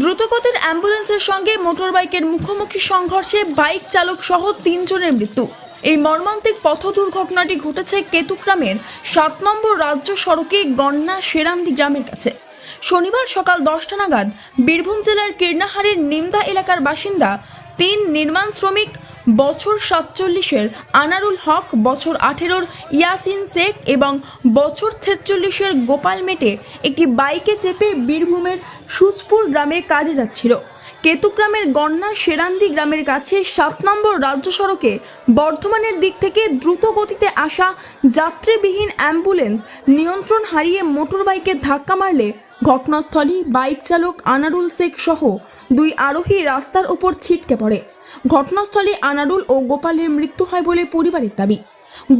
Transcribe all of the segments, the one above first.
দ্রুতগতির অ্যাম্বুলেন্সের সঙ্গে মোটরবাইকের মুখোমুখি সংঘর্ষে বাইক চালক সহ তিনজনের মৃত্যু। এই মর্মান্তিক পথ দুর্ঘটনাটি ঘটেছে কেতুগ্রামের সাত নম্বর রাজ্য সড়কে গন্না সেরান্দি গ্রামের কাছে। শনিবার সকাল দশটা নাগাদ বীরভূম জেলার কীর্ণাহারের নিমদা এলাকার বাসিন্দা, তিন নির্মাণ শ্রমিক বছর সাতচল্লিশের আনারুল হক, বছর আঠেরোর ইয়াসিন শেখ এবং বছর ছেচল্লিশের গোপাল মেটে একটি বাইকে চেপে বীরভূমের সুচপুর গ্রামে কাজে যাচ্ছিল। কেতুগ্রামের গন্না সেরান্দি গ্রামের কাছে সাত নম্বর রাজ্য সড়কে বর্ধমানের দিক থেকে দ্রুত গতিতে আসা যাত্রীবিহীন অ্যাম্বুলেন্স নিয়ন্ত্রণ হারিয়ে মোটরবাইকে ধাক্কা মারলে ঘটনাস্থলেই বাইক চালক আনারুল শেখ সহ দুই আরোহী রাস্তার উপর ছিটকে পড়ে। ঘটনাস্থলে আনারুল ও গোপালের মৃত্যু হয় বলে পরিবারের দাবি।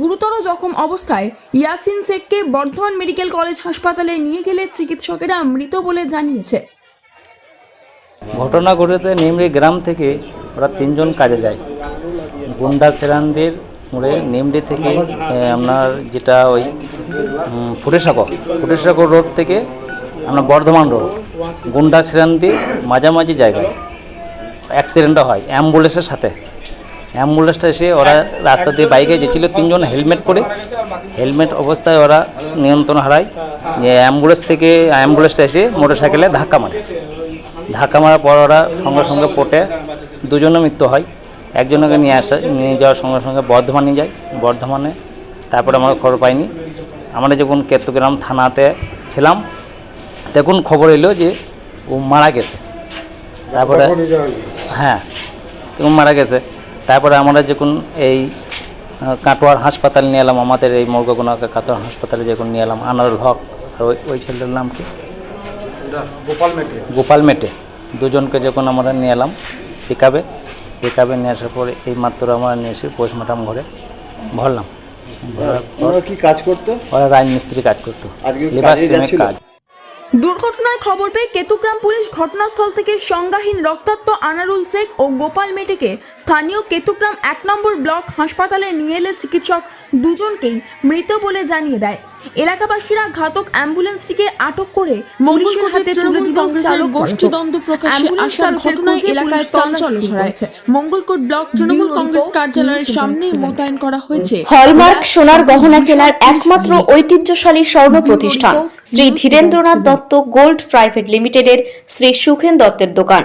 গুরুতর জখম অবস্থায় ইয়াসিন শেখকে বর্ধমান মেডিকেল কলেজ হাসপাতালে নিয়ে গেলে চিকিৎসকেরা মৃত বলে জানিয়েছে। ঘটনা ঘটেছে নিমড়ি গ্রাম থেকে। ওরা তিনজন কাজে যায়। গুন্ডা সেরানদের মোড়ে নিমড়ি থেকে আপনার যেটা ওই ফুটেসাগর ফুটেসাগর রোড থেকে আপনার বর্ধমান রোড, গুন্ডা সেরান্দি মাঝামাঝি জায়গায়। অ্যাক্সিডেন্টটা হয় অ্যাম্বুলেন্সের সাথে। অ্যাম্বুলেন্সটা এসে ওরা রাস্তা দিয়ে বাইকে গেছিল, তিনজন হেলমেট পরে। হেলমেট অবস্থায় ওরা নিয়ন্ত্রণ হারায়। যে অ্যাম্বুলেন্স থেকে অ্যাম্বুলেন্সটা এসে মোটর সাইকেলে ধাক্কা মারে। ধাক্কা মারার পর ওরা সঙ্গে সঙ্গে পটে দুজনের মৃত্যু হয়। একজনকে নিয়ে আসা, নিয়ে যাওয়ার সঙ্গে সঙ্গে বর্ধমানে যায়। বর্ধমানে তারপরে আমরা খবর পাইনি। আমরা যখন কেতুগ্রাম থানাতে ছিলাম তখন খবর এলো যে ও মারা গেছে। তারপরে হ্যাঁ মারা গেছে। তারপরে আমরা যখন এই কাটোয়ার হাসপাতাল নিয়ে এলাম আমাদের এই মর্গগুনাকে কাটোয়ার হাসপাতালে যখন নিয়ে এলাম আনারুল হক আর ওই ওই ছেলেটার নাম কি? গোপাল মেটে। গোপাল মেটে। দুজনকে যখন আমরা নিয়ে এলাম পিকাবে পিকাবে নিয়ে আসার পরে এই মাত্র আমরা নিয়ে এসে পোস্টমর্টম ঘরে ভরলাম। ওরা কি কাজ করতো? ওরা রাজমিস্ত্রি কাজ করতো? কাজ। দুর্ঘটনার খবর পেয়ে কেতুগ্রাম পুলিশ ঘটনাস্থল থেকে সংজ্ঞাহীন রক্তাক্ত আনারুল শেখ ও গোপাল মেটেকে স্থানীয় কেতুগ্রাম এক নম্বর ব্লক হাসপাতালে নিয়ে এলে চিকিৎসক দুজনকেই মৃত বলে জানিয়ে দেয়। এলাকাবাসীরা ঘাতক অ্যাম্বুলেন্সটিকে আটক করে পুলিশের হাতে তুলে দিল চালক গোষ্ঠীদ্বন্দ্ব প্রকাশ্যে আসার ঘটনায় এলাকায় চাঞ্চল্য ছড়াচ্ছে মঙ্গলকোট ব্লক তৃণমূল কংগ্রেস কার্যালয়ের সামনে মোতায়েন করা হয়েছে। হলমার্ক সোনার গহনা কেনার একমাত্র ঐতিহ্যশালী স্বর্ণ প্রতিষ্ঠান শ্রী ধীরেন্দ্রনাথ দত্ত গোল্ড প্রাইভেট লিমিটেডের শ্রী সুখেন দত্তের দোকান।